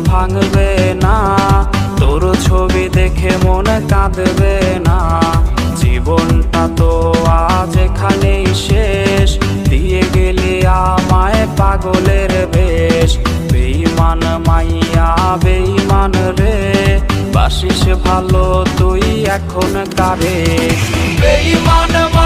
ভাঙবে না। তোর ছবি দেখে মন কাঁদবে না। জীবনটা তো আজ এখানেই শেষ। দিয়ে গেলি আমায় পাগলের বেশ। বেইমান মাইয়া, বেইমান রে। বাসিস ভালো তুই এখন কারে? বেইমান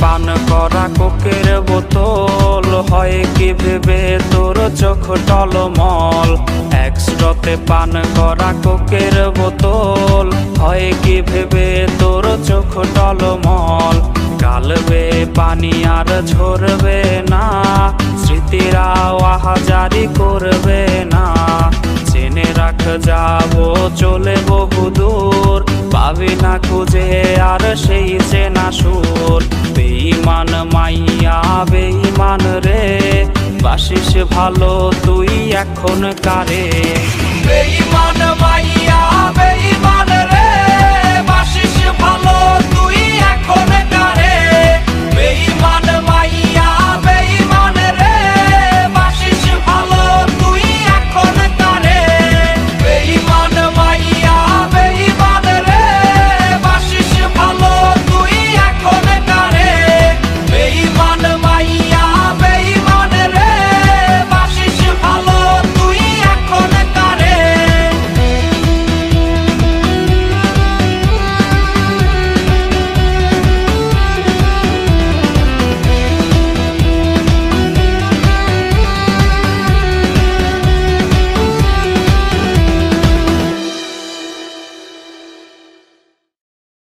পান করা কোকের বোতল। হয় কি ভেবে তোর চোখ টলমল? একস্ট্রতে পান করা কোকের বোতল। হয় কি ভেবে তোর চোখ টলমল? গালবে পানি আর ঝরবে না। স্মৃতিরা আহাজারি করবে না। জেনে রাখ, যাব চলে বহু দূর পাবি না খুঁজে আর সেই বাসিস ভালো তুই এখন কারে?